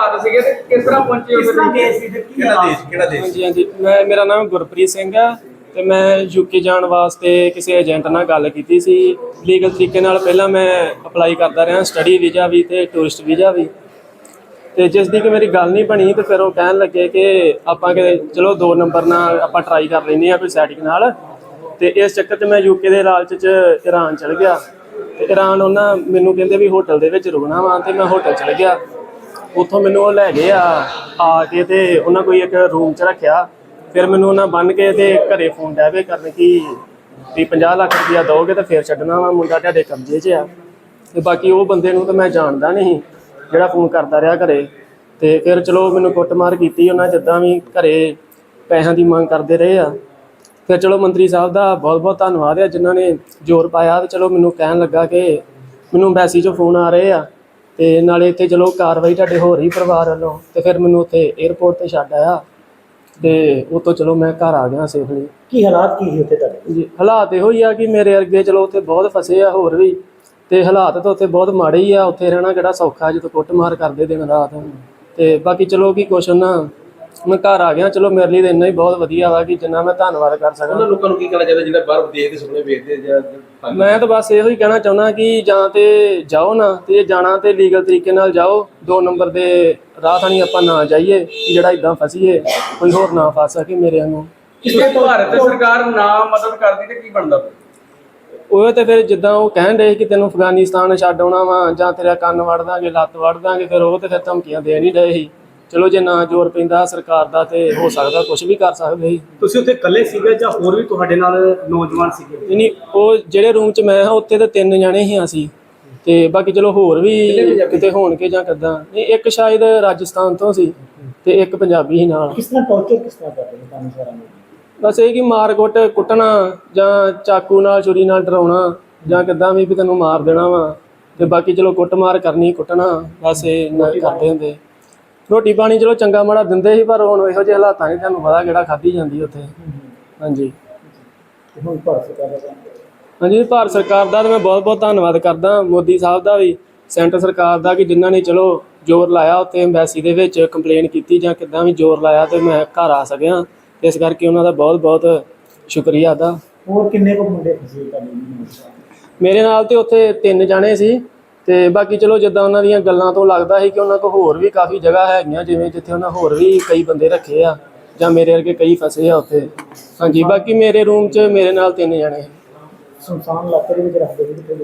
ਹਾਲਾਤ ਸੀਗੇ ਤੇ ਕਿਸ ਤਰ੍ਹਾਂ ਪਹੁੰਚੇ ਹੋ ਕਿਸ ਤਰ੍ਹਾਂ ਗਏ ਸੀ ਤੇ ਕੀ ਕਿਹੜਾ ਹਾਲਾਤ ਦੇਸ਼ ਕਿਹੜਾ ਦੇਸ਼? ਹਾਂਜੀ ਹਾਂਜੀ। ਮੈਂ ਮੇਰਾ ਨਾਮ ਗੁਰਪ੍ਰੀਤ ਸਿੰਘ ਆ ਤੇ ਮੈਂ ਯੂਕੇ ਜਾਣ ਵਾਸਤੇ ਕਿਸੇ ਏਜੰਟ ਨਾਲ ਗੱਲ ਕੀਤੀ ਸੀ। ਲੀਗਲ ਤਰੀਕੇ ਨਾਲ ਪਹਿਲਾਂ ਮੈਂ ਅਪਲਾਈ ਕਰਦਾ ਰਿਹਾ ਸਟੱਡੀ ਵੀਜ਼ਾ ਵੀ ਤੇ ਟੂਰਿਸਟ ਵੀਜ਼ਾ ਵੀ। ਤੇ ਜਿਸ ਦੀ ਕਿ ਮੇਰੀ ਗੱਲ ਨਹੀਂ ਬਣੀ ਤੇ ਫਿਰ ਉਹ ਕਹਿਣ ਲੱਗੇ ਕਿ ਆਪਾਂ ਕਿ ਚਲੋ ਦੋ ਨੰਬਰ ਨਾਲ ਆਪਾਂ ਟਰਾਈ ਕਰ ਲੈਂਦੇ ਆ ਕੋਈ ਸੈਟਿੰਗ ਨਾਲ। ਤੇ ਇਸ ਚੱਕਰ 'ਚ ਮੈਂ ਯੂਕੇ ਦੇ ਲਾਲਚ 'ਚ ਈਰਾਨ ਚਲ ਗਿਆ। ਤੇ ਈਰਾਨ ਉਹਨਾਂ ਮੈਨੂੰ ਕਹਿੰਦੇ ਵੀ ਹੋਟਲ ਦੇ ਵਿੱਚ ਰੁਕਣਾ ਵਾ ਤੇ ਮੈਂ ਹੋਟਲ ਚਲ ਗਿਆ। ਉੱਥੋਂ ਮੈਨੂੰ ਉਹ ਲੈ ਗਏ ਆ ਆ ਕੇ ਤੇ ਉਹਨਾਂ ਕੋਈ ਇੱਕ ਰੂਮ 'ਚ ਰੱਖਿਆ। ਫਿਰ ਮੈਨੂੰ ਉਹਨਾਂ ਬੰਨ ਕੇ ਤੇ ਘਰੇ ਫੋਨ ਡੈਵੇ ਕਰਨ ਕਿ ਵੀ 50 ਲੱਖ ਰੁਪਇਆ ਦੋਗੇ ਤਾਂ ਫਿਰ ਛੱਡਣਾ ਵਾ, ਮੁੰਡਾ ਤੁਹਾਡੇ ਕਬਜ਼ੇ 'ਚ ਆ। ਤੇ ਬਾਕੀ ਉਹ ਬੰਦੇ ਨੂੰ ਤਾਂ ਮੈਂ ਜਾਣਦਾ ਨਹੀਂ, ਜਿਹੜਾ ਫੋਨ ਕਰਦਾ ਰਿਹਾ ਘਰੇ। ਤੇ ਫਿਰ ਚਲੋ ਮੈਨੂੰ ਕੁੱਟਮਾਰ ਕੀਤੀ ਉਹਨਾਂ ਜਿੱਦਾਂ ਵੀ ਘਰੇ ਪੈਸਿਆਂ ਦੀ ਮੰਗ ਕਰਦੇ ਰਹੇ ਆ। ਫਿਰ ਚਲੋ ਮੰਤਰੀ ਸਾਹਿਬ ਦਾ ਬਹੁਤ ਬਹੁਤ ਧੰਨਵਾਦ ਹੈ ਜਿਨ੍ਹਾਂ ਨੇ ਜ਼ੋਰ ਪਾਇਆ ਤੇ ਚਲੋ ਮੈਨੂੰ ਕਹਿਣ ਲੱਗਾ ਕਿ ਮੈਨੂੰ ਐਮਬੈਸੀ 'ਚੋਂ ਫੋਨ ਆ ਰਹੇ ਆ। ਤੇ ਨਾਲੇ ਇੱਥੇ ਚਲੋ ਕਾਰਵਾਈ ਤੁਹਾਡੇ ਹੋ ਰਹੀ ਪਰਿਵਾਰ ਵੱਲੋਂ ਤੇ ਫਿਰ ਮੈਨੂੰ ਉੱਥੇ 에ਅਰਪੋਰਟ ਤੇ ਛੱਡ ਆਇਆ। ਤੇ ਉਹ ਤੋਂ ਚਲੋ ਮੈਂ ਘਰ ਆ ਗਿਆ ਸੇਫਲੀ ਕੀ ਹਾਲਾਤ ਕੀ ਸੀ ਉੱਥੇ ਤੁਹਾਡੇ? ਜੀ ਹਾਲਾਤ ਇਹੋ ਹੀ ਆ ਕਿ ਮੇਰੇ ਅੱਗੇ ਚਲੋ ਉੱਥੇ ਬਹੁਤ ਫਸੇ ਆ ਹੋਰ ਵੀ ਤੇ ਹਾਲਾਤ ਤਾਂ ਉੱਥੇ ਬਹੁਤ ਮਾੜੇ ਹੀ ਆ। ਉੱਥੇ ਰਹਿਣਾ ਕਿਹੜਾ ਸੌਖਾ ਜਦੋਂ ਕੁੱਟਮਾਰ ਕਰਦੇ ਦਿਨ ਰਾਤ। ਤੇ ਬਾਕੀ ਚਲੋ ਕੀ ਕੁਛ ਨਾ ਮੈਂ ਘਰ ਆ ਗਿਆ ਚਲੋ ਮੇਰੇ ਲਈ ਤਾਂ ਇੰਨਾ ਹੀ ਬਹੁਤ ਵਧੀਆ ਵਾ ਕਿ ਜਿੰਨਾ ਮੈਂ ਧੰਨਵਾਦ ਕਰ ਉਹਨਾਂ ਸਕਾਂ ਲੋਕਾਂ ਨੂੰ ਕੀ ਕਹਿਣਾ ਚਾਹੀਦਾ ਜਿਹੜਾ ਬਾਹਰ ਵਿਦੇਸ਼ ਦੇ ਸੁਪਨੇ ਵੇਖਦੇ ਜਾਂ ਮੈਂ ਤਾਂ ਬਸ ਇਹੋ ਹੀ ਕਹਿਣਾ ਚਾਹੁੰਦਾ ਕਿ ਜਾਂ ਤੇ ਜਾਓ ਨਾ ਤੇ ਜੇ ਜਾਣਾ ਤੇ ਲੀਗਲ ਤਰੀਕੇ ਨਾਲ ਜਾਓ। ਦੋ ਨੰਬਰ ਦੇ ਰਾਹ ਥਾਣੀ ਆਪਾਂ ਨਾ ਜਾਈਏ ਕਿ ਜਿਹੜਾ ਇਦਾਂ ਫਸੀਏ ਕੋਈ ਹੋਰ ਨਾ ਫਸ ਸਕੇ ਮੇਰੇ ਵਾਂਗੂ ਜੇ ਭਾਰਤ ਸਰਕਾਰ ਨਾ ਮਦਦ ਕਰਦੀ ਤੇ ਕੀ ਬਣਦਾ? ਉਹ ਤੇ ਫਿਰ ਜਿੱਦਾਂ ਉਹ ਕਹਿਣ ਰਹੇ ਕਿ ਤੈਨੂੰ ਅਫਗਾਨਿਸਤਾਨ ਛੱਡ ਆਉਣਾ ਵਾ ਜਾਂ ਤੇਰਾ ਕੰਨ ਵੜ ਦਾਂਗੇ ਲੱਤ ਵੜ ਦਾਂਗੇ ਫਿਰ ਉਹ ਤੇ ਫਿਰ ਧਮਕੀਆਂ ਦੇ ਨਹੀਂ ਰਹੇ ਸੀ। ਚਲੋ ਜੇ ਨਾ ਜ਼ੋਰ ਪੈਂਦਾ ਸਰਕਾਰ ਦਾ ਤੇ ਹੋ ਸਕਦਾ ਕੁਝ ਵੀ ਕਰ ਸਕਦੇ ਸੀ। ਤੁਸੀਂ ਉੱਥੇ ਇਕੱਲੇ ਸੀਗੇ ਜਾਂ ਹੋਰ ਵੀ ਤੁਹਾਡੇ ਨਾਲ ਨੌਜਵਾਨ ਸੀਗੇ? ਨਹੀਂ ਨਹੀਂ ਉਹ ਜਿਹੜੇ ਰੂਮ 'ਚ ਮੈਂ ਹਾਂ ਉੱਥੇ ਤੇ ਤਿੰਨ ਜਣੇ ਹੀ ਅਸੀਂ। ਤੇ ਬਾਕੀ ਚਲੋ ਹੋਰ ਵੀ ਕਿਤੇ ਹੋਣਗੇ ਜਾਂ ਕਿੱਦਾਂ। ਨਹੀਂ ਇੱਕ ਸ਼ਾਇਦ ਰਾਜਸਥਾਨ ਤੋਂ ਸੀ ਤੇ ਇੱਕ ਪੰਜਾਬੀ ਸੀ ਨਾਲ। ਕਿਸ ਤਰ੍ਹਾਂ ਟੌਰਚਰ ਕਿਸ ਤਰ੍ਹਾਂ ਕਰਦੇ ਨੇ ਤੁਹਾਨੂੰ ਸਾਰਾ? ਨੂੰ ਬਸ ਇਹ ਕਿ ਮਾਰ ਕੁੱਟ ਕੁੱਟਣਾ ਜਾਂ ਚਾਕੂ ਨਾਲ ਛੁਰੀ ਨਾਲ ਡਰਾਉਣਾ ਜਾਂ ਕਿੱਦਾਂ ਵੀ ਵੀ ਤੈਨੂੰ ਮਾਰ ਦੇਣਾ ਵਾ। ਤੇ ਬਾਕੀ ਚਲੋ ਕੁੱਟ ਮਾਰ ਕਰਨੀ ਕੁੱਟਣਾ ਬਸ ਇਹ ਇੰਨਾ ਕਰਦੇ ਹੁੰਦੇ। ਰੋਟੀ ਪਾਣੀ ਚਲੋ ਚੰਗਾ ਮਾੜਾ ਦਿੰਦੇ ਸੀ ਪਰ ਹੁਣ ਇਹੋ ਜਿਹੇ ਹਾਲਾਤਾਂ 'ਚ ਤੁਹਾਨੂੰ ਪਤਾ ਕਿਹੜਾ ਖਾਧੀ ਜਾਂਦੀ ਉੱਥੇ। ਹਾਂਜੀ। ਤੇ ਹੁਣ ਭਾਰਤ ਸਰਕਾਰ ਦਾ ਕੰਮ ਹਾਂਜੀ ਭਾਰਤ ਸਰਕਾਰ ਦਾ ਮੈਂ ਬਹੁਤ ਬਹੁਤ ਧੰਨਵਾਦ ਕਰਦਾ ਮੋਦੀ ਸਾਹਿਬ ਦਾ ਵੀ ਸੈਂਟਰ ਸਰਕਾਰ ਦਾ ਕਿ ਜਿਨ੍ਹਾਂ ਨੇ ਚਲੋ ਜ਼ੋਰ ਲਾਇਆ ਉੱਥੇ ਐਮਬੈਸੀ ਦੇ ਵਿੱਚ ਕੰਪਲੇਨ ਕੀਤੀ ਜਾਂ ਕਿੱਦਾਂ ਵੀ ਜ਼ੋਰ ਲਾਇਆ ਤੇ ਮੈਂ ਘਰ ਆ ਸਕਿਆ। ਇਸ ਕਰਕੇ ਉਹਨਾਂ ਦਾ ਬਹੁਤ ਬਹੁਤ ਸ਼ੁਕਰੀਆ ਦਾ ਹੋਰ ਕਿੰਨੇ ਕੁ ਮੁੰਡੇ ਫਸੇ ਤੁਹਾਡੇ ਨਾਲ? ਮੇਰੇ ਨਾਲ ਤੇ ਉੱਥੇ ਤਿੰਨ ਜਾਣੇ ਸੀ। ਤੇ ਬਾਕੀ ਚਲੋ ਜਿੱਦਾਂ ਉਹਨਾਂ ਦੀਆਂ ਗੱਲਾਂ ਤੋਂ ਲੱਗਦਾ ਸੀ ਕਿ ਉਹਨਾਂ ਕੋਲ ਹੋਰ ਵੀ ਕਾਫੀ ਜਗ੍ਹਾ ਹੈਗੀਆਂ ਜਿਵੇਂ ਜਿੱਥੇ ਉਹਨਾਂ ਹੋਰ ਵੀ ਕਈ ਬੰਦੇ ਰੱਖੇ ਆ ਜਾਂ ਮੇਰੇ ਵਰਗੇ ਕਈ ਫਸੇ ਆ ਉੱਥੇ। ਹਾਂਜੀ ਬਾਕੀ ਮੇਰੇ ਰੂਮ 'ਚ ਮੇਰੇ ਨਾਲ ਤਿੰਨ ਜਾਣੇ ਸੁਨਸਾਨ ਇਲਾਕੇ ਦੇ ਵਿੱਚ ਰੱਖਦੇ ਸੀ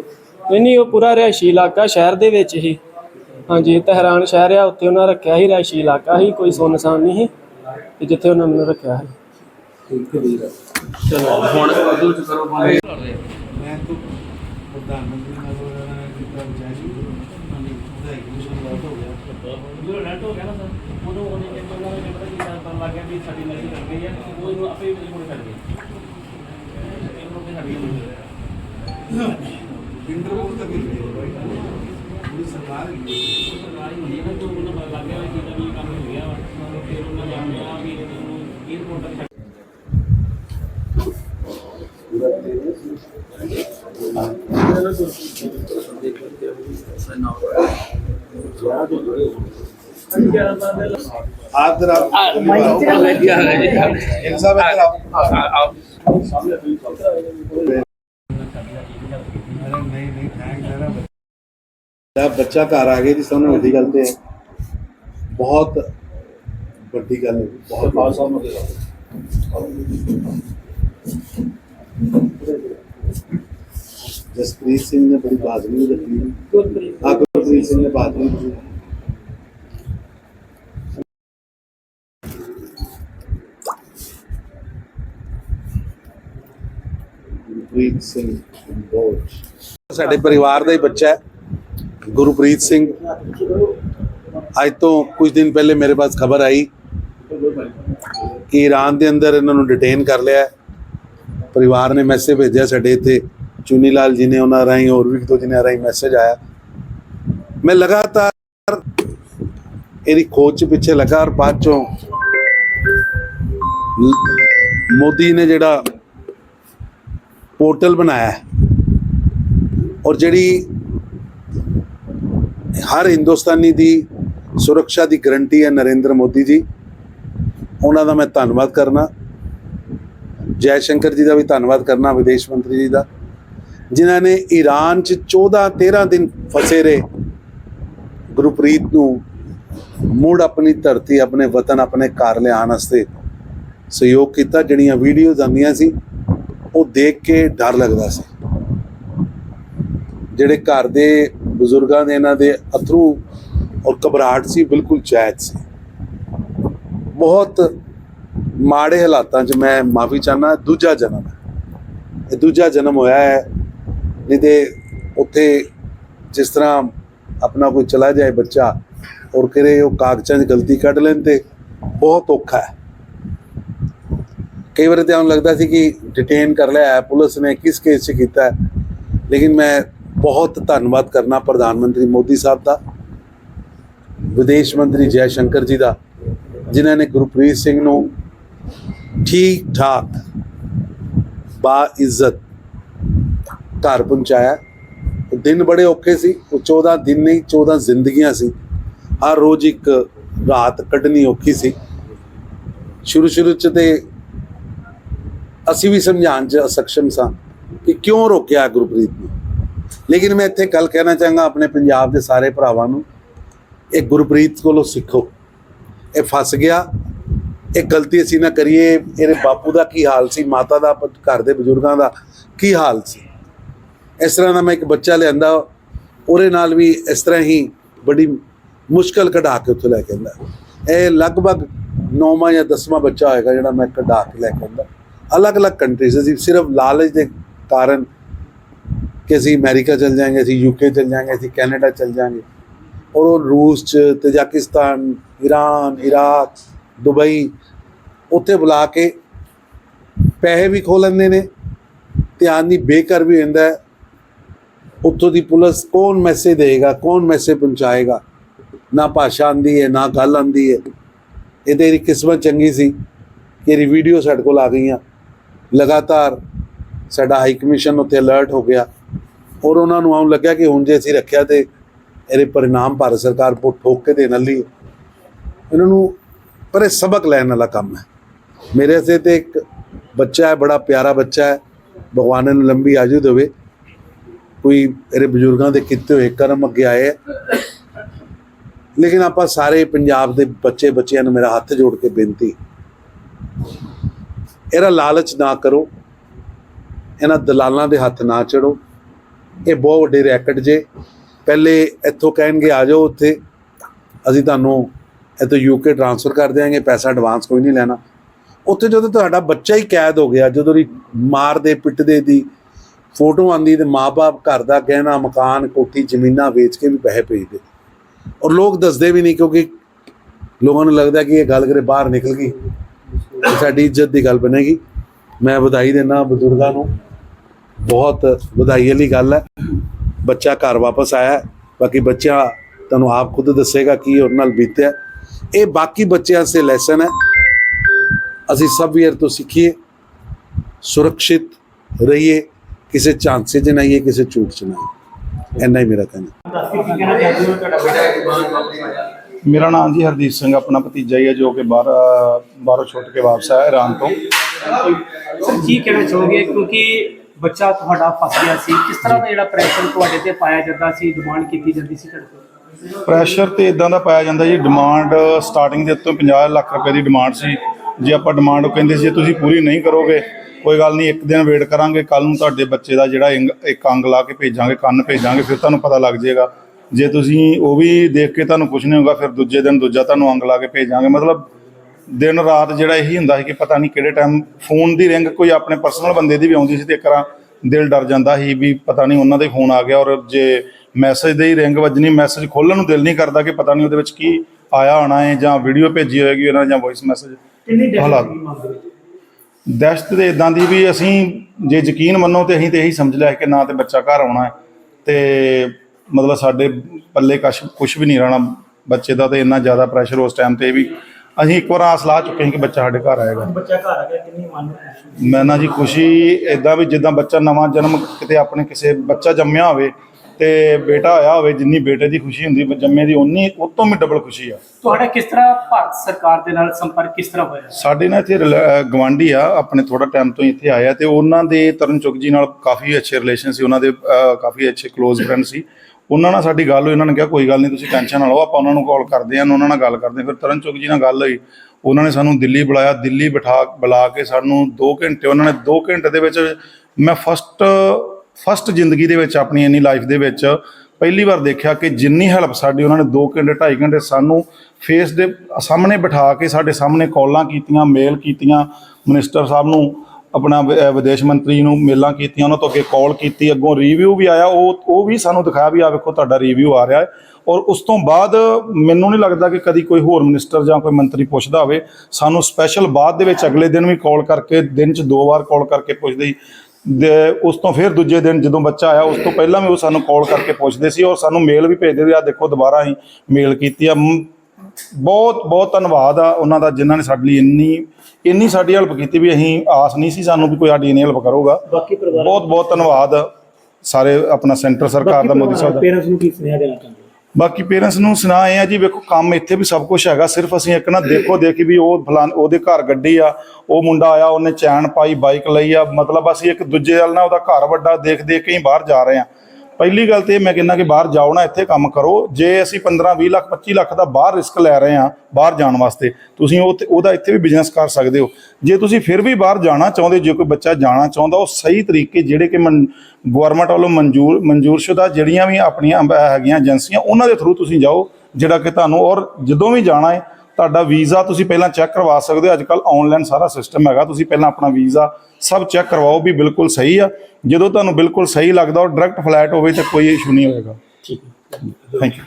ਨਹੀਂ ਨਹੀਂ ਉਹ ਪੂਰਾ ਰਿਹਾਇਸ਼ੀ ਇਲਾਕਾ ਸ਼ਹਿਰ ਦੇ ਵਿੱਚ ਹੀ। ਹਾਂਜੀ ਤਹਿਰਾਨ ਸ਼ਹਿਰ ਆ ਉੱਥੇ ਉਹਨਾਂ ਰੱਖਿਆ ਸੀ ਰਿਹਾਇਸ਼ੀ ਇਲਾਕਾ ਸੀ ਕੋਈ ਸੁੰਨਸਾਨ ਨਹੀਂ ਸੀ ਤੇ ਜਿੱਥੇ ਉਹਨਾਂ ਮੈਨੂੰ ਰੱਖਿਆ ਸੀ। ਹੁਣ ਅਦਲ ਚ ਕਰੋ ਬੰਦੇ ਮੈਂ ਤਾਂ ਪ੍ਰਧਾਨ ਮੰਤਰੀ ਨਾਲ ਉਹਨਾਂ ਨੇ ਕੀਤਾ ਵਿਚਾਰ ਸੀ ਉਹਨਾਂ ਨੇ ਵਧਾਈ ਕਮਿਸ਼ਨ ਵਾਟ ਹੋ ਗਿਆ ਜਦੋਂ ਰੈਂਟ ਹੋ ਗਿਆ ਨਾ ਸਰ ਉਦੋਂ ਉਹਨੇ ਕਿ ਉਹਨਾਂ ਨੇ ਪਤਾ ਕੀ ਕਰ ਪਤਾ ਲੱਗ ਗਿਆ ਵੀ ਸਾਡੀ ਨਸ਼ੀ ਲੱਗ ਗਈ ਹੈ ਉਹ ਇਹਨੂੰ ਆਪੇ ਹੀ ਰਿਪੋਰਟ ਕਰ ਗਈ ਇਹਨੂੰ ਤੇ ਸਾਡੀ ਇੰਟਰਵਿਊ ਤੱਕ ਹੀ ਗਏ ਪੂਰੀ ਸਰਕਾਰ ਹੀ ਸਰਕਾਰ ਹੀ ਹੁੰਦੀ ਹੈ ਨਾ ਜੋ ਉਹਨਾਂ ਨੂੰ ਪਤਾ ਲੱਗ ਗਿਆ ਵੀ ਕਿਦਾਂ ਵੀ ਇਹ ਕੰਮ ਹੋ ਗਿਆ ਵਾ ਫਿਰ ਉਹਨਾਂ ਨੇ ਆਖਿਆ ਵੀ ਇਹਨੂੰ 에어ਪੋਰਟ ਤੱਕ ਛੱਡ आप जरा इंसाफ इधर आओ अरे नहीं नहीं थैंक मेरा ਬੱਚਾ ਬੱਚਾ ਘਰ ਆ ਗਿਆ ਜੀ ਸਭ ਤੋਂ ਵੱਡੀ ਗੱਲ ਤੇ ਬਹੁਤ ਵੱਡੀ ਗੱਲ ਹੈ ਬਹੁਤ ਬਾਤ ਸਾਹਿਬ ਜਸਪ੍ਰੀਤ ਸਿੰਘ ਨੇ ਬੜੀ ਬਹਾਦਰੀ ਦਿੱਤੀ ਗੁਰਪ੍ਰੀਤ ਆ ਗੁਰਪ੍ਰੀਤ ਸਿੰਘ ਨੇ ਬਹਾਦਰੀ ਦਿੱਤੀ ਸਿੰਘ ਬਹੁਤ ਸਾਡੇ ਪਰਿਵਾਰ ਦਾ ਹੀ ਬੱਚਾ ਹੈ, ਗੁਰਪ੍ਰੀਤ ਸਿੰਘ। ਅੱਜ ਤੋਂ ਕੁਝ ਦਿਨ ਪਹਿਲੇ ਮੇਰੇ ਪਾਸ ਖਬਰ ਆਈ ਕਿ ਈਰਾਨ ਦੇ ਅੰਦਰ ਇਹਨਾਂ ਨੂੰ ਡਿਟੇਨ ਕਰ ਲਿਆ ਹੈ। ਪਰਿਵਾਰ ਨੇ ਮੈਸੇਜ ਭੇਜਿਆ ਸਾਡੇ ਇੱਥੇ। ਚੁਨੀ ਲਾਲ ਜੀ ਨੇ ਉਹਨਾਂ ਰਾਹੀਂ, ਹੋਰ ਵੀ ਇੱਕ ਦੋ ਜਿਹਨੇ ਰਾਹੀਂ ਮੈਸੇਜ ਆਇਆ। ਮੈਂ ਲਗਾਤਾਰ ਇਹਦੀ ਖੋਜ ਪਿੱਛੇ ਲੱਗਾ ਔਰ ਬਾਅਦ ਚੋਂ ਮੋਦੀ ਨੇ ਜਿਹੜਾ ਪੋਰਟਲ ਬਣਾਇਆ ਹੈ। ਔਰ ਜਿਹੜੀ ਹਰ ਹਿੰਦੁਸਤਾਨੀ ਦੀ ਸੁਰੱਖਿਆ ਦੀ ਗਰੰਟੀ ਹੈ ਨਰਿੰਦਰ ਮੋਦੀ ਜੀ, ਉਹਨਾਂ ਦਾ ਮੈਂ ਧੰਨਵਾਦ ਕਰਨਾ। ਜੈ ਸ਼ੰਕਰ ਜੀ ਦਾ ਵੀ ਧੰਨਵਾਦ ਕਰਨਾ, ਵਿਦੇਸ਼ ਮੰਤਰੀ ਜੀ ਦਾ। ਜਿਨ੍ਹਾਂ ਨੇ ਈਰਾਨ 'ਚ 14 13 ਦਿਨ ਫਸੇ ਰਹੇ। ਗੁਰਪ੍ਰੀਤ ਨੂੰ ਮੁੜ ਆਪਣੀ ਧਰਤੀ, ਆਪਣੇ ਵਤਨ, ਆਪਣੇ ਘਰ ਲਿਆਉਣ ਵਾਸਤੇ ਸਹਿਯੋਗ ਕੀਤਾ, ਜਿਹੜੀਆਂ ਵੀਡੀਓਜ਼ ਆਉਂਦੀਆਂ ਸੀ। ਉਹ ਦੇਖ ਕੇ ਡਰ ਲੱਗਦਾ ਸੀ। ਜਿਹੜੇ ਘਰ ਦੇ ਬਜ਼ੁਰਗਾਂ ਦੇ ਇਹਨਾਂ ਦੇ ਅਥਰੂ ਔਰ ਘਬਰਾਹਟ ਸੀ, ਬਿਲਕੁਲ ਜਾਇਜ਼ ਸੀ। ਬਹੁਤ ਮਾੜੇ ਹਾਲਾਤਾਂ 'ਚ ਮੈਂ ਮਾਫੀ ਚਾਹਨਾ ਦੂਜਾ ਜਨਮ ਇਹ ਦੂਜਾ ਜਨਮ ਹੋਇਆ ਹੈ ਨਹੀਂ ਤੇ ਉੱਥੇ ਜਿਸ ਤਰ੍ਹਾਂ ਆਪਣਾ ਕੋਈ ਚਲਾ ਜਾਏ ਬੱਚਾ ਔਰ ਕਰੇ ਉਹ ਕਾਗਜ਼ਾਂ 'ਚ ਗਲਤੀ ਕੱਢ ਲੈਣ ਤੇ, ਬਹੁਤ ਔਖਾ ਹੈ। ਕਈ ਵਾਰ ਤਾਂ ਉਹਨੂੰ ਲੱਗਦਾ ਸੀ ਕਿ ਡਿਟੇਨ ਕਰ ਲਿਆ ਹੈ, ਪੁਲਿਸ ਨੇ ਕਿਸ ਕੇਸ 'ਚ ਕੀਤਾ ਲੇਕਿਨ ਮੈਂ ਬਹੁਤ ਧੰਨਵਾਦ ਕਰਨਾ ਪ੍ਰਧਾਨ ਮੰਤਰੀ ਮੋਦੀ ਸਾਹਿਬ ਦਾ, ਵਿਦੇਸ਼ ਮੰਤਰੀ ਜੈ ਸ਼ੰਕਰ ਜੀ ਦਾ, ਜਿਨ੍ਹਾਂ ਨੇ ਗੁਰਪ੍ਰੀਤ ਸਿੰਘ ਨੂੰ ਠੀਕ ਠਾਕ ਬਾ ਇੱਜ਼ਤ ਘਰ ਪਹੁੰਚਾਇਆ ਉਹ ਦਿਨ ਬੜੇ ਔਖੇ ਸੀ, ਉਹ 14 ਦਿਨ ਨਹੀਂ 14 ਜ਼ਿੰਦਗੀਆਂ ਸੀ। ਹਰ ਰੋਜ਼ ਇੱਕ ਰਾਤ ਕੱਢਣੀ ਔਖੀ ਸੀ। ਸ਼ੁਰੂ ਸ਼ੁਰੂ ਚ ਤੇ ਅਸੀਂ ਵੀ ਸਮਝਾਉਣ ਚ ਅਸਕਸ਼ਮ ਸਾਂ ਕਿ ਕਿਉਂ ਰੋਕਿਆ ਗੁਰਪ੍ਰੀਤ ਨੂੰ। ਲੇਕਿਨ ਮੈਂ ਇੱਥੇ ਗੱਲ ਕਹਿਣਾ ਚਾਹਾਂਗਾ ਆਪਣੇ ਪੰਜਾਬ ਦੇ ਸਾਰੇ ਭਰਾਵਾਂ ਨੂੰ, ਇਹ ਗੁਰਪ੍ਰੀਤ ਕੋਲੋਂ ਸਿੱਖੋ। ਇਹ ਫਸ ਗਿਆ। ਇਹ ਗਲਤੀ ਅਸੀਂ ਨਾ ਕਰੀਏ। ਇਹਦੇ ਬਾਪੂ ਦਾ ਕੀ ਹਾਲ ਸੀ? ਮਾਤਾ ਦਾ ਘਰ ਦੇ ਬਜ਼ੁਰਗਾਂ ਦਾ ਕੀ ਹਾਲ ਸੀ? ਇਸ ਤਰ੍ਹਾਂ ਦਾ ਮੈਂ ਇੱਕ ਬੱਚਾ ਲਿਆਂਦਾ। ਉਹਦੇ ਨਾਲ ਵੀ ਇਸ ਤਰ੍ਹਾਂ ਹੀ ਬੜੀ ਮੁਸ਼ਕਲ ਕਢਾ ਕੇ ਉੱਥੇ ਲੈ ਕੇ ਆਂਦਾ। ਇਹ ਲਗਭਗ 9ਵਾਂ ਜਾਂ 10ਵਾਂ ਬੱਚਾ ਹੋਏਗਾ ਜਿਹੜਾ ਮੈਂ ਕਢਾ ਕੇ ਲੈ ਕੇ ਆਂਦਾ। ਅਲੱਗ-ਅਲੱਗ ਕੰਟਰੀਜ਼ ਅਸੀਂ ਸਿਰਫ ਲਾਲਚ ਦੇ ਕਾਰਨ ਕਿ ਅਸੀਂ ਅਮਰੀਕਾ ਚਲ ਜਾਾਂਗੇ ਅਸੀਂ ਯੂਕੇ ਚਲ ਜਾਾਂਗੇ ਅਸੀਂ ਕੈਨੇਡਾ ਚਲ ਜਾਾਂਗੇ ਔਰ ਉਹ ਰੂਸ ਚ, ਤਜਾਕਿਸਤਾਨ ਈਰਾਨ ਇਰਾਕ, ਦੁਬਈ, ਉੱਥੇ ਬੁਲਾ ਕੇ ਪੈਸੇ ਵੀ ਖੋ ਲੈਂਦੇ ਨੇ। ਧਿਆਨ ਦੀ ਬੇਕਰ ਵੀ ਹੁੰਦਾ ਉੱਥੋਂ ਦੀ ਪੁਲਿਸ ਕੌਣ ਮੈਸੇਜ ਦੇਗਾ ਕੌਣ ਮੈਸੇਜ ਪਹੁੰਚਾਏਗਾ? ਨਾ ਭਾਸ਼ਾ ਆਂਦੀ ਹੈ, ਨਾ ਗੱਲ ਆਂਦੀ ਹੈ। ਇਹ ਤੇਰੀ ਕਿਸਮਤ ਚੰਗੀ ਸੀ ਕਿ ਇਹਦੀ ਵੀਡੀਓ ਸਾਡੇ ਕੋਲ ਆ ਗਈਆਂ। ਲਗਾਤਾਰ ਸਾਡਾ ਹਾਈ ਕਮਿਸ਼ਨ ਉੱਤੇ ਅਲਰਟ ਹੋ ਗਿਆ। ਔਰ ਉਹਨਾਂ ਨੂੰ ਆਉਂ ਲੱਗਿਆ ਕਿ ਹੁਣ ਜੇ ਅਸੀਂ ਰੱਖਿਆ ਤੇ ਇਹਦੇ ਪਰਿਣਾਮ ਭਾਰਤ ਸਰਕਾਰ ਕੋ ਠੋਕ ਕੇ ਦੇਣ ਲਈ ਇਹਨਾਂ ਨੂੰ ਪਰ ਇਹ ਸਬਕ ਲੈਣ ਵਾਲਾ ਕੰਮ ਹੈ। ਮੇਰੇ ਵਾਸਤੇ ਤੇ ਇੱਕ ਬੱਚਾ ਹੈ, ਬੜਾ ਪਿਆਰਾ ਬੱਚਾ ਹੈ। ਭਗਵਾਨ ਨੂੰ ਲੰਬੀ ਆਜੂ ਦੇਵੇ। ਕੋਈ ਇਹਦੇ ਬਜ਼ੁਰਗਾਂ ਦੇ ਕੀਤੇ ਹੋਏ ਕਰਮ ਅੱਗੇ ਆਏ ਹੈ। ਲੇਕਿਨ ਆਪਾਂ ਸਾਰੇ ਪੰਜਾਬ ਦੇ ਬੱਚੇ ਬੱਚਿਆਂ ਨੂੰ ਮੇਰਾ ਹੱਥ ਜੋੜ ਕੇ ਬੇਨਤੀ ਇਹਦਾ ਲਾਲਚ ਨਾ ਕਰੋ। ਇਹਨਾਂ ਦਲਾਲਾਂ ਦੇ ਹੱਥ ਨਾ ਚੜੋ। ਇਹ ਬਹੁਤ ਵੱਡੇ ਰੈਕਟ ਜੇ। ਪਹਿਲੇ ਇੱਥੋਂ ਕਹਿਣਗੇ, ਆ ਜਾਓ ਉੱਥੇ। ਅਸੀਂ ਤੁਹਾਨੂੰ ਇੱਥੋਂ ਯੂਕੇ ਟ੍ਰਾਂਸਫਰ ਕਰ ਦਿਆਂਗੇ। ਪੈਸਾ ਐਡਵਾਂਸ ਕੋਈ ਨਹੀਂ ਲੈਣਾ। ਉੱਥੇ ਜਦੋਂ ਤੁਹਾਡਾ ਬੱਚਾ ਹੀ ਕੈਦ ਹੋ ਗਿਆ, ਜਦੋਂ ਦੀ ਮਾਰਦੇ ਪਿੱਟਦੇ ਦੀ ਫੋਟੋ ਆਂਦੀ ਤੇ ਮਾਪੇ ਘਰ ਦਾ ਗਹਿਣਾ, ਮਕਾਨ, ਕੋਠੀ, ਜ਼ਮੀਨਾਂ ਵੇਚ ਕੇ ਵੀ ਪੈਸੇ ਭੇਜਦੇ ਔਰ ਲੋਕ ਦੱਸਦੇ ਵੀ ਨਹੀਂ ਕਿਉਂਕਿ ਲੋਕਾਂ ਨੂੰ ਲੱਗਦਾ ਕਿ ਇਹ ਗੱਲ ਕਰੇ, ਬਾਹਰ ਨਿਕਲ ਗਈ। ਸਾਡੀ ਇੱਜ਼ਤ ਦੀ ਗੱਲ ਬਣੇਗੀ। ਮੈਂ ਵਧਾਈ ਦੇਣਾ ਬਜ਼ੁਰਗਾਂ ਨੂੰ। ਬਹੁਤ ਵਧਾਈ ਵਾਲੀ ਗੱਲ ਹੈ। ਬੱਚਾ ਘਰ ਵਾਪਸ ਆਇਆ ਬਾਕੀ ਬੱਚਾ ਤੁਹਾਨੂੰ ਆਪ ਖੁਦ ਦੱਸੇਗਾ ਕੀ ਉਹਦੇ ਨਾਲ ਬੀਤਿਆ ਇਹ ਬਾਕੀ ਬੱਚਿਆਂ ਸੇ ਲੈਸਨ ਹੈ। ਅਸੀਂ ਸਭ ਵੀਰ ਤੋਂ ਸਿੱਖੀਏ। ਸੁਰੱਖਿਤ ਰਹੀਏ। ਕਿਸੇ ਚਾਂਸੇ 'ਚ ਨਹੀਂ ਹੈ ਕਿਸੇ ਝੂਠ 'ਚ ਨਹੀਂ ਇੰਨਾ ਹੀ ਮੇਰਾ ਕਹਿਣਾ। ਮੇਰਾ ਨਾਮ ਜੀ ਹਰਦੀਪ ਸਿੰਘ ਆਪਣਾ ਭਤੀਜਾ ਹੀ ਹੈ ਜੋ ਕਿ ਬਾਹਰ ਬਾਹਰੋਂ ਛੁੱਟ ਕੇ ਵਾਪਸ ਆਇਆ ਇਰਾਨ ਤੋਂ। ਸਰ ਕੀ ਕਹਿਣਾ ਚਾਹੋਗੇ? ਕਿਉਂਕਿ ਬੱਚਾ ਤੁਹਾਡਾ ਫਸ ਗਿਆ ਸੀ। ਕਿਸ ਤਰ੍ਹਾਂ ਦਾ ਜਿਹੜਾ ਪ੍ਰੈਸ਼ਰ ਤੁਹਾਡੇ ਤੇ ਪਾਇਆ ਜਾਂਦਾ ਸੀ ਡਿਮਾਂਡ ਕੀਤੀ ਜਾਂਦੀ ਸੀ ਤੁਹਾਡੇ ਤੋਂ ਪ੍ਰੈਸ਼ਰ ਤੇ ਇਦਾਂ ਦਾ ਪਾਇਆ ਜਾਂਦਾ ਜੀ ਡਿਮਾਂਡ ਸਟਾਰਟਿੰਗ ਦੇ ਉੱਤੋਂ 50 ਲੱਖ ਰੁਪਏ ਦੀ ਡਿਮਾਂਡ ਸੀ। ਜੇ ਆਪਾਂ ਡਿਮਾਂਡ ਉਹ ਕਹਿੰਦੇ ਸੀ ਤੁਸੀਂ ਪੂਰੀ ਨਹੀਂ ਕਰੋਗੇ ਕੋਈ ਗੱਲ ਨਹੀਂ ਇੱਕ ਦਿਨ ਵੇਟ ਕਰਾਂਗੇ ਕੱਲ ਨੂੰ ਤੁਹਾਡੇ ਬੱਚੇ ਦਾ ਜਿਹੜਾ ਇੱਕ ਅੰਗ ਲਾ ਕੇ ਭੇਜਾਂਗੇ ਕੰਨ ਭੇਜਾਂਗੇ ਫਿਰ ਤੁਹਾਨੂੰ ਪਤਾ ਲੱਗ ਜਾਏਗਾ। ਜੇ ਤੁਸੀਂ ਉਹ ਵੀ ਦੇਖ ਕੇ ਤੁਹਾਨੂੰ ਕੁਝ ਨਹੀਂ ਹੋਗਾ ਫਿਰ ਦੂਜੇ ਦਿਨ ਦੂਜਾ ਤੁਹਾਨੂੰ ਅੰਗ ਲਾ ਕੇ ਭੇਜਾਂਗੇ। ਮਤਲਬ ਦਿਨ ਰਾਤ ਜਿਹੜਾ ਇਹੀ ਹੁੰਦਾ ਸੀ ਕਿ ਪਤਾ ਨਹੀਂ ਕਿਹੜੇ ਟਾਈਮ ਫੋਨ ਦੀ ਰਿੰਗ ਕੋਈ ਆਪਣੇ ਪਰਸਨਲ ਬੰਦੇ ਦੀ ਵੀ ਆਉਂਦੀ ਸੀ ਤੇ ਇੱਕ ਵਾਰ ਦਿਲ ਡਰ ਜਾਂਦਾ ਸੀ ਵੀ ਪਤਾ ਨਹੀਂ ਉਹਨਾਂ ਦਾ ਫੋਨ ਆ ਗਿਆ ਔਰ ਜੇ ਮੈਸੇਜ ਦੇ ਹੀ ਰਿੰਗ ਵੱਜਣੀ ਮੈਸੇਜ ਖੋਲ੍ਹਣ ਨੂੰ ਦਿਲ ਨਹੀਂ ਕਰਦਾ ਕਿ ਪਤਾ ਨਹੀਂ ਉਹਦੇ ਵਿੱਚ ਕੀ ਆਇਆ ਹੋਣਾ ਹੈ ਜਾਂ ਵੀਡੀਓ ਭੇਜੀ ਹੋਏਗੀ ਉਹਨਾਂ ਜਾਂ ਵੌਇਸ ਮੈਸੇਜ ਕਿੰਨੀ ਦਹਿਸ਼ਤ ਦੇ ਇਦਾਂ ਦੀ ਵੀ ਅਸੀਂ ਜੇ ਯਕੀਨ ਮੰਨੋ ਤੇ ਅਸੀਂ ਤੇ ਇਹੀ ਸਮਝ ਲਿਆ ਕਿ ਨਾ ਤੇ ਬੱਚਾ ਘਰ ਆਉਣਾ ਹੈ ਤੇ ਮਤਲਬ ਸਾਡੇ ਪੱਲੇ ਕੁਛ ਕੁਝ ਵੀ ਨਹੀਂ ਰਹਿਣਾ ਬੱਚੇ ਦਾ ਤੇ ਇੰਨਾ ਜ਼ਿਆਦਾ ਪ੍ਰੈਸ਼ਰ ਉਸ ਟਾਈਮ ਤੇ ਵੀ ਅਸੀਂ ਇੱਕ ਵਾਰ ਆਸ ਲਾ ਚੁੱਕੇ ਹਾਂ ਕਿ ਬੱਚਾ ਸਾਡੇ ਘਰ ਆਏਗਾ। ਬੱਚਾ ਘਰ ਆ ਗਿਆ ਕਿੰਨੀ ਮਨ ਨੂੰ ਖੁਸ਼ੀ ਮੈਂ ਨਾ ਜੀ ਖੁਸ਼ੀ ਇਦਾਂ ਵੀ ਜਿੱਦਾਂ ਬੱਚਾ ਨਵਾਂ ਜਨਮ ਕਿਤੇ ਆਪਣੇ ਕਿਸੇ ਬੱਚਾ ਜੰਮਿਆ ਹੋਵੇ ਤੇ ਬੇਟਾ ਹੋਇਆ ਹੋਵੇ ਜਿੰਨੀ ਬੇਟੇ ਦੀ ਖੁਸ਼ੀ ਹੁੰਦੀ ਜੰਮੇ ਦੀ ਉਨੀ ਉਹ ਤੋਂ ਵੀ ਡਬਲ ਖੁਸ਼ੀ ਆ। ਤੁਹਾਡਾ ਕਿਸ ਤਰ੍ਹਾਂ ਭਾਰਤ ਸਰਕਾਰ ਦੇ ਨਾਲ ਸੰਪਰਕ ਕਿਸ ਤਰ੍ਹਾਂ ਹੋਇਆ? ਸਾਡੇ ਨਾਲ ਇੱਥੇ ਗਵਾਂਢੀ ਆ ਆਪਣੇ ਥੋੜਾ ਟਾਈਮ ਤੋਂ ਇੱਥੇ ਆਇਆ ਤੇ ਉਹਨਾਂ ਦੇ ਤਰਨ ਚੁਗ ਜੀ ਨਾਲ ਕਾਫੀ ਅੱਛੇ ਰਿਲੇਸ਼ਨ ਸੀ ਉਹਨਾਂ ਦੇ ਕਾਫੀ ਅੱਛੇ ক্লোਜ਼ ਫਰੈਂਡ ਸੀ। ਉਹਨਾਂ ਨਾਲ ਸਾਡੀ ਗੱਲ ਹੋਈ ਉਹਨਾਂ ਨੇ ਕਿਹਾ, ਕੋਈ ਗੱਲ ਨਹੀਂ, ਤੁਸੀਂ ਟੈਨਸ਼ਨ ਨਾ ਲਓ, ਆਪਾਂ ਉਹਨਾਂ ਨੂੰ ਕਾਲ ਕਰਦੇ ਆਂ ਉਹਨਾਂ ਨਾਲ ਗੱਲ ਕਰਦੇ ਆਂ। ਫਿਰ ਤਰਨ ਚੁਗ ਜੀ ਨਾਲ ਗੱਲ ਹੋਈ ਉਹਨਾਂ ਨੇ ਸਾਨੂੰ ਦਿੱਲੀ ਬੁਲਾਇਆ, ਦਿੱਲੀ ਬਿਠਾ, ਬੁਲਾ ਕੇ ਸਾਨੂੰ 2 ਘੰਟੇ, ਉਹਨਾਂ ਨੇ 2 ਘੰਟੇ ਦੇ ਵਿੱਚ ਮੈਂ ਫਸਟ ਫਸਟ ਜ਼ਿੰਦਗੀ ਦੇ ਵਿੱਚ ਆਪਣੀ ਇੰਨੀ ਲਾਈਫ ਦੇ ਵਿੱਚ ਪਹਿਲੀ ਵਾਰ ਦੇਖਿਆ ਕਿ ਜਿੰਨੀ ਹੈਲਪ ਸਾਡੀ ਉਹਨਾਂ ਨੇ 2 ਘੰਟੇ 2.5 ਘੰਟੇ ਸਾਨੂੰ ਫੇਸ ਦੇ ਸਾਹਮਣੇ ਬਿਠਾ ਕੇ ਸਾਡੇ ਸਾਹਮਣੇ ਕਾਲਾਂ ਕੀਤੀਆਂ ਮੇਲ ਕੀਤੀਆਂ ਮਿਨਿਸਟਰ ਸਾਹਿਬ ਨੂੰ ਆਪਣਾ ਵਿ- ਵਿਦੇਸ਼ ਮੰਤਰੀ ਨੂੰ ਮੇਲਾਂ ਕੀਤੀਆਂ, ਉਹਨਾਂ ਤੋਂ ਅੱਗੇ ਕਾਲ ਕੀਤੀ, ਅੱਗੋਂ ਰਿਵਿਊ ਵੀ ਆਇਆ, ਉਹ ਉਹ ਵੀ ਸਾਨੂੰ ਦਿਖਾਇਆ ਵੀ ਆ ਵੇਖੋ ਤੁਹਾਡਾ ਰਿਵਿਊ ਆ ਰਿਹਾ ਹੈ। ਔਰ ਉਸ ਤੋਂ ਬਾਅਦ ਮੈਨੂੰ ਨਹੀਂ ਲੱਗਦਾ ਕਿ ਕਦੀ ਕੋਈ ਹੋਰ ਮਿਨਿਸਟਰ ਜਾਂ ਕੋਈ ਮੰਤਰੀ ਪੁੱਛਦਾ ਹੋਵੇ। ਸਾਨੂੰ ਸਪੈਸ਼ਲ ਬਾਅਦ ਦੇ ਵਿੱਚ ਅਗਲੇ ਦਿਨ ਵੀ ਕਾਲ ਕਰਕੇ, ਦਿਨ 'ਚ ਦੋ ਵਾਰ ਕਾਲ ਕਰਕੇ ਪੁੱਛਦੇ ਸੀ। ਦੇ ਉਸ ਤੋਂ ਫਿਰ ਦੂਜੇ ਦਿਨ ਜਦੋਂ ਬੱਚਾ ਆਇਆ, ਉਸ ਤੋਂ ਪਹਿਲਾਂ ਵੀ ਉਹ ਸਾਨੂੰ ਕਾਲ ਕਰਕੇ ਪੁੱਛਦੇ ਸੀ ਔਰ ਸਾਨੂੰ ਮੇਲ ਵੀ ਭੇਜਦੇ ਸੀ ਆ ਦੇਖੋ ਦੁਬਾਰਾ ਹੀ ਮੇਲ ਕੀਤੀ ਆ। ਮ- ਬਹੁਤ ਬਹੁਤ ਧੰਨਵਾਦ ਆ ਉਹਨਾਂ ਦਾ ਜਿਨ੍ਹਾਂ ਨੇ ਸਾਡੇ ਲਈ ਇੰਨੀ ਇੰਨੀ ਸਾਡੀ ਹੈਲਪ ਕੀਤੀ ਵੀ ਅਸੀਂ ਆਸ ਨਹੀਂ ਸੀ ਸਾਨੂੰ ਵੀ ਕੋਈ ਸਾਡੀ ਇੰਨੀ ਹੈਲਪ ਕਰੂਗਾ। ਬਾਕੀ ਪਰਿਵਾਰ ਬਹੁਤ ਬਹੁਤ ਧੰਨਵਾਦ ਸਾਰੇ ਆਪਣਾ ਸੈਂਟਰ ਸਰਕਾਰ ਦਾ ਮੋਦੀ ਸਾਹਿਬ ਦਾ। ਪੇਰੈਂਟਸ ਨੂੰ ਕੀ ਸੁਨੇਹਾ ਦੇਣਾ ਚਾਹੁੰਦੇ ਹੋ? ਬਾਕੀ ਪੇਰੈਂਟਸ ਨੂੰ ਸੁਣਾ ਇਹ ਆ ਜੀ ਵੇਖੋ ਕੰਮ ਇੱਥੇ ਵੀ ਸਭ ਕੁਝ ਹੈਗਾ ਸਿਰਫ ਅਸੀਂ ਇੱਕ ਨਾ ਦੇਖੋ ਦੇਖੀ ਵੀ ਉਹ ਫਲਾਨ ਉਹਦੇ ਘਰ ਗੱਡੀ ਆ ਉਹ ਮੁੰਡਾ ਆਇਆ ਉਹਨੇ ਚੈਨ ਪਾਈ ਬਾਈਕ ਲਈ ਆ ਮਤਲਬ ਅਸੀਂ ਇੱਕ ਦੂਜੇ ਵੱਲ ਨਾ ਉਹਦਾ ਘਰ ਵੱਡਾ ਦੇਖ ਦੇਖ ਕੇ ਹੀ ਬਾਹਰ ਜਾ ਰਹੇ ਆ। ਪਹਿਲੀ ਗੱਲ ਤੇ ਇਹ ਮੈਂ ਕਹਿੰਦਾ ਕਿ ਬਾਹਰ ਜਾਓ ਨਾ, ਇੱਥੇ ਕੰਮ ਕਰੋ। ਜੇ ਅਸੀਂ 15 20 ਲੱਖ 25 ਲੱਖ ਦਾ ਬਾਹਰ ਰਿਸਕ ਲੈ ਰਹੇ ਆ ਬਾਹਰ ਜਾਣ ਵਾਸਤੇ, ਤੁਸੀਂ ਉਹ ਉਹਦਾ ਇੱਥੇ ਵੀ ਬਿਜ਼ਨਸ ਕਰ ਸਕਦੇ ਹੋ। ਜੇ ਤੁਸੀਂ ਫਿਰ ਵੀ ਬਾਹਰ ਜਾਣਾ ਚਾਹੁੰਦੇ, ਜੇ ਕੋਈ ਬੱਚਾ ਜਾਣਾ ਚਾਹੁੰਦਾ, ਉਹ ਸਹੀ ਤਰੀਕੇ ਜਿਹੜੇ ਕਿ ਗਵਰਨਮੈਂਟ ਵੱਲੋਂ ਮਨਜ਼ੂਰ ਮਨਜ਼ੂਰਸ਼ੁਦਾ ਜਿਹੜੀਆਂ ਵੀ ਆਪਣੀਆਂ ਹੈਗੀਆਂ ਏਜੰਸੀਆਂ, ਉਹਨਾਂ ਦੇ ਥਰੂ ਤੁਸੀਂ ਜਾਓ, ਜਿਹੜਾ ਕਿ ਤੁਹਾਨੂੰ ਔਰ ਜਦੋਂ ਵੀ ਜਾਣਾ ਹੈ ਤੁਹਾਡਾ ਵੀਜ਼ਾ ਤੁਸੀਂ ਪਹਿਲਾਂ ਚੈੱਕ ਕਰਵਾ ਸਕਦੇ ਹੋ। ਅੱਜ ਕੱਲ ਆਨਲਾਈਨ ਸਾਰਾ ਸਿਸਟਮ ਹੈਗਾ। ਤੁਸੀਂ ਪਹਿਲਾਂ ਆਪਣਾ ਵੀਜ਼ਾ ਸਭ ਚੈੱਕ ਕਰਵਾਓ ਵੀ ਬਿਲਕੁਲ ਸਹੀ ਆ। ਜਦੋਂ ਤੁਹਾਨੂੰ ਬਿਲਕੁਲ ਸਹੀ ਲੱਗਦਾ ਔਰ ਡਾਇਰੈਕਟ ਫਲਾਈਟ ਹੋਵੇ ਤਾਂ ਕੋਈ ਇਸ਼ੂ ਨਹੀਂ ਹੋਏਗਾ। ਠੀਕ ਹੈ। Thank you